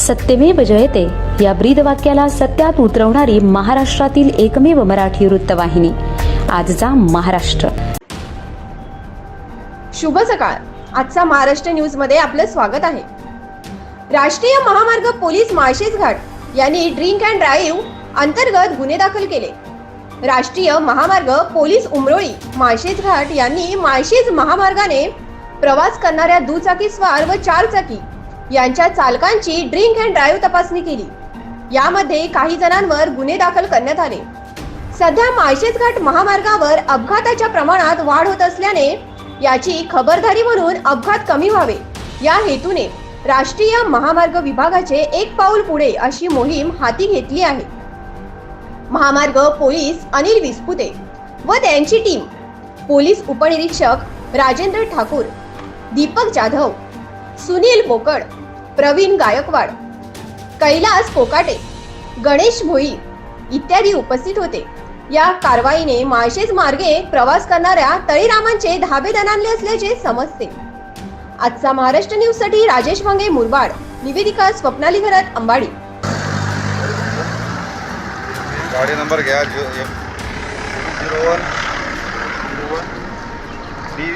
सत्यमेव जयते. या ब्रीद वाक्याला सत्यात उतरवणारी महाराष्ट्रातील एकमेव मराठी वृत्तवाहिनी. आजचा महाराष्ट्र. शुभ सकाळ. आजचा महाराष्ट्र न्यूजमध्ये आपलं स्वागत आहे. राष्ट्रीय महामार्ग पोलीस माळशेज घाट यांनी ड्रिंक अँड ड्राईव्ह अंतर्गत गुन्हे दाखल केले. राष्ट्रीय महामार्ग पोलीस उमरोळी माळशेज घाट यांनी माळशेज महामार्गाने प्रवास करणाऱ्या दुचाकी स्वार व चारचाकी यांच्या चालकांची ड्रिंक अँड ड्राईव्ह तपासणी केली. यामध्ये काही जणांवर गुन्हे दाखल करण्यात आले. सध्या माळशेज घाट महामार्गावर अपघाताच्या प्रमाणात वाढ होत असल्याने याची खबरदारी म्हणून अपघात कमी व्हावे. या हेतूने राष्ट्रीय महामार्ग विभागाचे एक पाऊल पुढे अशी मोहीम हाती घेतली आहे. महामार्ग पोलीस अनिल विस्पुते व त्यांची टीम. पोलीस उपनिरीक्षक राजेंद्र ठाकूर दीपक जाधव सुनील बोकड प्रवीण गायकवाड कैलास कोकाटे गणेश भोई इत्यादी उपस्थित होते. या कारवाईने माळशेज मार्गे प्रवास करणाऱ्या तळीरामांचे धाबे दणाणले असल्याचे समजते. आजचा महाराष्ट्र न्यूजसाठी राजेश वांगे मुरबाड निवेदिका स्वप्नाली घरात अंबाडी. गाडी नंबर घ्या zero one zero one B